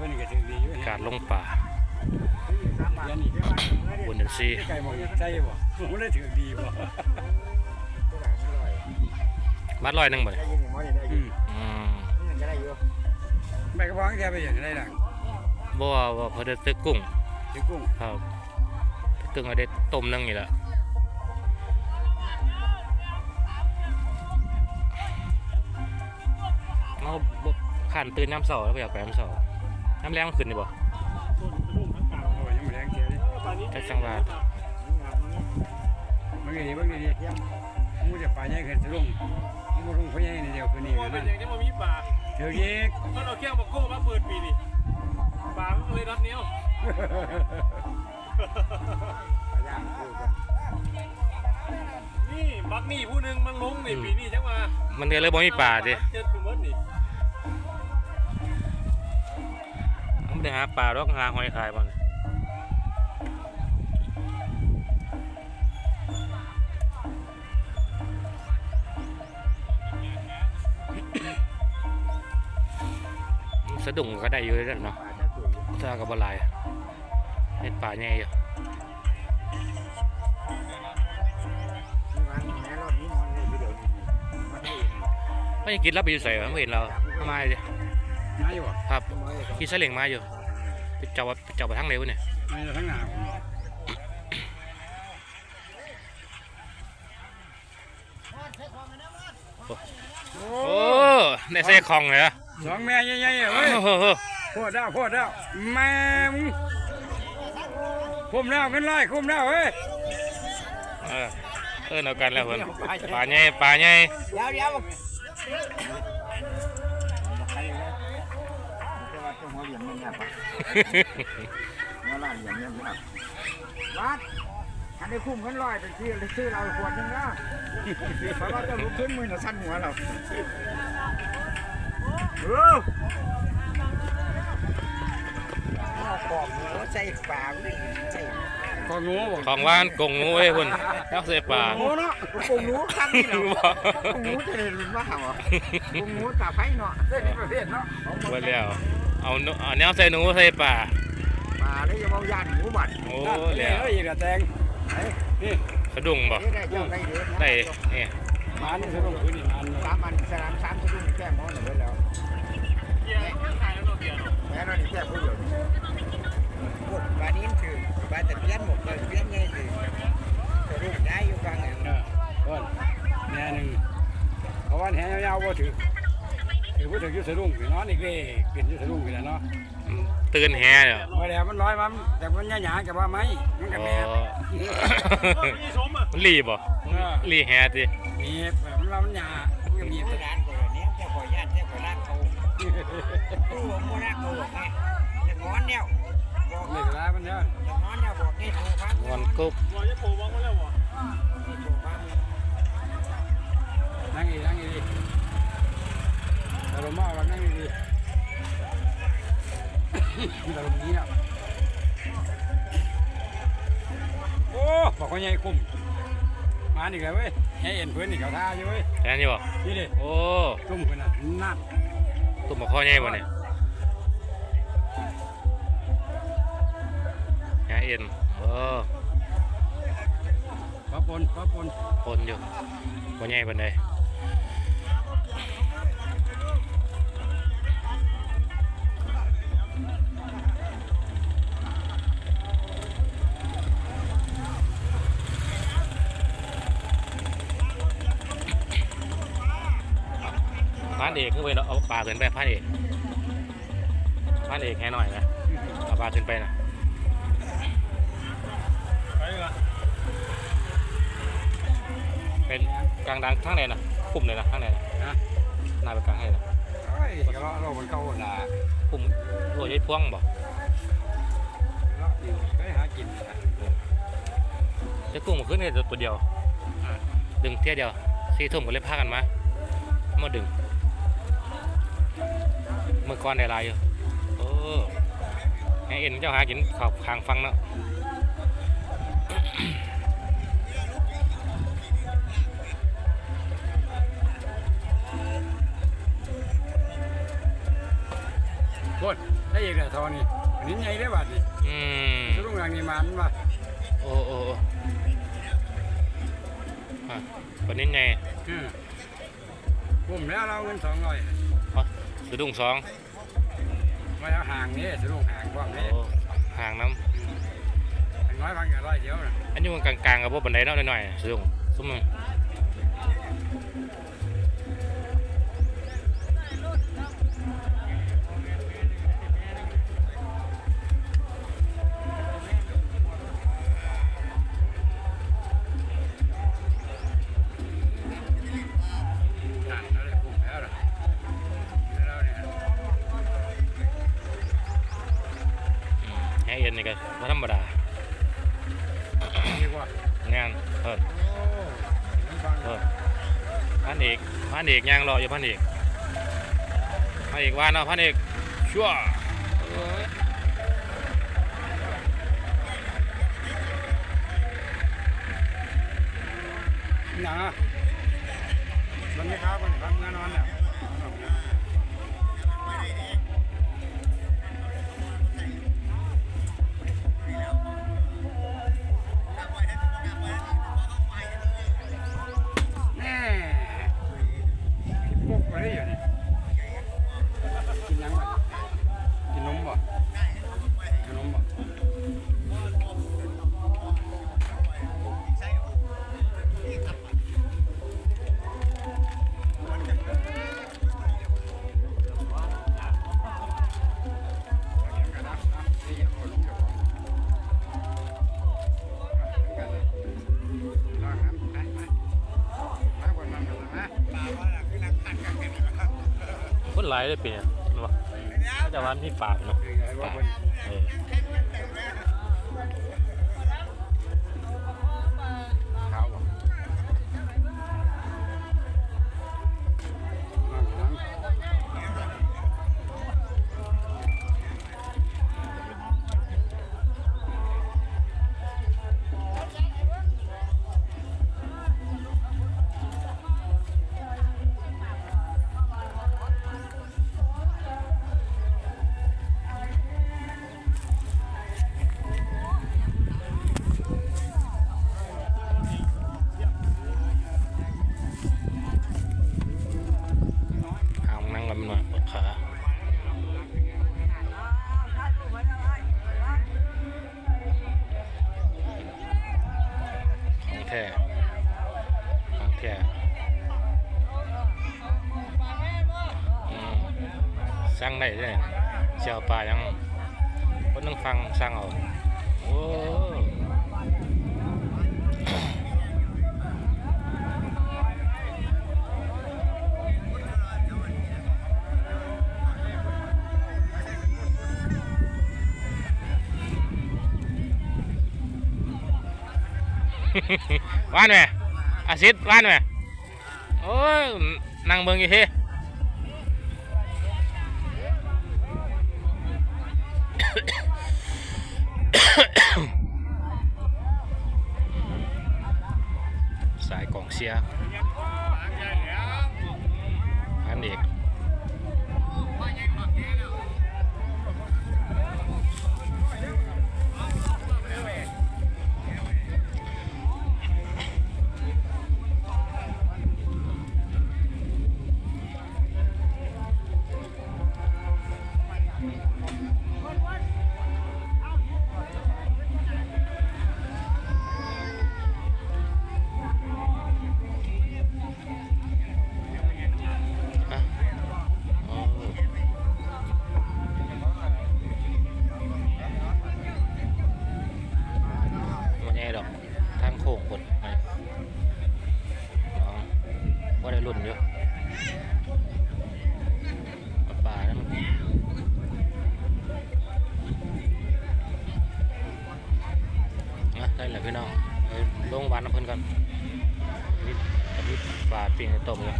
พิ่นนี่ก็ถือดีอยู่การลงป่าเดี๋ยวนี้บุญเดือนสี่ไก่หมองใจบ่ผมเลยถือดีบ่มัดร้อยหนึ่งบ่เนี่ยอืมอืมใบกระบองแกไปอย่างไรล่ะบ่ว่าว่าเพอได้ตึกกุ้งถือกุ้งครับตึกกุ้งเอาได้ต้มนึงนี่แหละเอาบ่ขันตื่นน้ำเสาแล้วก็อยากไปน้ำเสา น้ำแรงมันขึ้นนี่บ่โอ้ยยังไม่แรงเทียวดิจักจังหวัดเบิ่งดีๆเบิ่งดีๆมูจะป่าใหญ่ขึ้นสะลุงมูลุงเขาใหญ่นี่เดียวคือนี่ว่าเป็นั่นนอย่างนี้มันมีป่าถืออีกก็เราแค่มาโก้มาเปิดปีนี่ป่ามันก็เลยรัดเนี้ยวนี่บักนี่ผู้หนึงมันลงนี่ปีนี้จังมามันก็เลยบ่มีป่าดิเจ็ดคือมันนี่มัน ได้หาป่าดอกหาหอยขายบ่เนี่ยสะดุ้งก็ได้อยู่แล้วเนาะถ้ากับบหลายเห็นป่าใหญ่อยู่ไม่กินแล้วไปอยู่ใส่ไม่เห็นเรามาเลย มาอยู่บ่ครับขี่ซาเล้งมาอยู่ไปเจ้าไปเจ้าไปทางไหนวะเนี่ยมาอยู่ทั้งหน้าผมโอ้ในใส่ของเลยอะสองแม่ใหญ่ๆเว้ยโอ้โหโคตรแล้วโคตรแล้วแม่มึงคุ้มแล้วขึ้นไล่คุ้มแล้วเว้ยเออเออเอากันแล้วเพิ่นป่าใหญ่ป่าใหญ่ เดี๋ยวเดี๋ยว มันแบบวัดอันนี้คุ้มกันร้อยเป็นที่ซื้อเราขวดนึงนะเพราะว่าจะลุกขึ้นมือหน่ะสั้นหัวเราเออขอบหัวใส่ปากนี่ใส่ก็งูของว่านกงงูเว้ยเพิ่นแล้วใส่ปาหมูเนาะกงหมูข้างนี่เหรอกงหมูจะเห็นว่าเหรอกงหมูตาไฟเนาะเล่องนี้ประเภทเนาะไว้แล้ว เอาหนูเอาแนวใส่หนูใส่ป่า ป่าเลยจะเอายานหมูบัดโอ้แล้แล้ววอีกระแตงนี่สะดุ้งบ่ได้เจ้าได้เดือได้นี่มันสนุกคือนี่มันสามอันสามสามสะดุ้งแก้มอหนึ่งแล้วเกียร์ขายแล้วเนาะเกียร์เนาะแม่นอนแก้ผู้เดียวพวกบานี้คือบาแต่เพี้ยนหมดเลยเพี้ยนไงคือสะดุ้งได้อยู่ฟังอะเออเพิ่นแน่หนึงเพราะว่าแหยาวๆบ่ถือ ถือบ่ถืออยู่สะดุ้งพี่นอนอีกเด้กินอยู่สะดุ้งพี่แล้วเนาะตื่นแฮเด้อบ่แล้วมันลอยมาแต่มันหยาๆกับว่าไหมมันก็อ๋อแม่นก็มีสมอะมันรีบ่รีแฮติมีแบบมันว่ามันหยามันก็มีมีแต่ร้านก็เลยเนี่ยจะขอญาติจะขอรักเขาผู้ผมบ่รักเขาไงจะงอนเนี่ยบอกเลิกแล้วมันเด้อจะงอนเนี่ยบอกนี่โทรพักงอนกุ๊บรอจะโผล่วังมาแล้ววะนี่โทรพักนั่งอีนั่งอีดิอารมณ์มาว่านั่งอีดิ อารมณ์นี้น่ะโอ้บอกว่าใหญ่คุ้มมาอีกแล้วเว้ยใหญ่เอ็นเพิ่นนี่เขาท่าอยู่เว้ยแค่นี้บ่นี่ดิโอ้ตุ้มเพิ่นน่ะนั่นตุ่มบ่คอใหญ่บ่เนี่ยแฮเอ็นโอ้ปะปนปะปนปนอยู่บ่ใหญ่ปานใานเอกขึ้นไปเนาะเอาปลาขึ้นไปพานเอกพานเอกแค่หน่อยนะเอาปลาขึ้นไปนะไปเลยนะเป็นกลางดังข้างในนะปุ่มเลยนะข้างในนะนะหน้าเป็นกลางให้นะเอ้ยก็เลาะเราบนเก่าน่ะปุ่มโอ้ยพ่วงบ่เลาะนี่เคยหากินนะจะกุ้งมาขึ้นแค่ตัวเดียว ดึงเที่ยวเดียวสี่ทุ่มก็เลยพากันมามาดึงเมื่อก่อนได้หลายอยู่โอ้ให้เอ็นเจ้าหากินข้าวคางฟังเนาะโคตรได้อีกแล้วทอนี่อันนี้ใหญ่ได้อบาดนี่อืมสรุงหลังนี่มันว่าโอ้โอ้โอ้อะวันนี้ไงอืมผมแล้วเราเงินสองร้อยอ๋อ สะดุ้งสองมาแล้วห่างนี่สรุงห่างกว้างโอ้นี่ห่างน้อย่างน้อยบางอย่างร้อยเดียวนะำอันนี้มันกลางๆกับพวกบันไดเนาะหน่อยๆสะดุ้งซุ้มมือ อืมแฮเอ็นนี่ก็บ่ธรรมดาดีกว่างานเออโอ้มันฟังเออพันเอกพันเอกย่างรออยู่พันเอกพันเอกวานเนาะพันเอกชั่วเอ้ยหนามันไม่ค้ามันทำงานนอนเนี่ย หลายเลยปีเนี่ยเนาะก็จะวันที่ปากเนาะ แท้อืมสั่งได้เลยเชียวปลายังคนนึงฟังสั่งเอาโอ้ว่านไหม อาซิดว่านไหมโอ้ยนั่งเบิ่งอยู่เฮ้ ยรุ่นเยอะป่านั่นอะได้แล้วพี่น้องไปโรงพยาบาลน้ำเพิ่นกันนี่อันนี้ปลาปิงในต้มเลย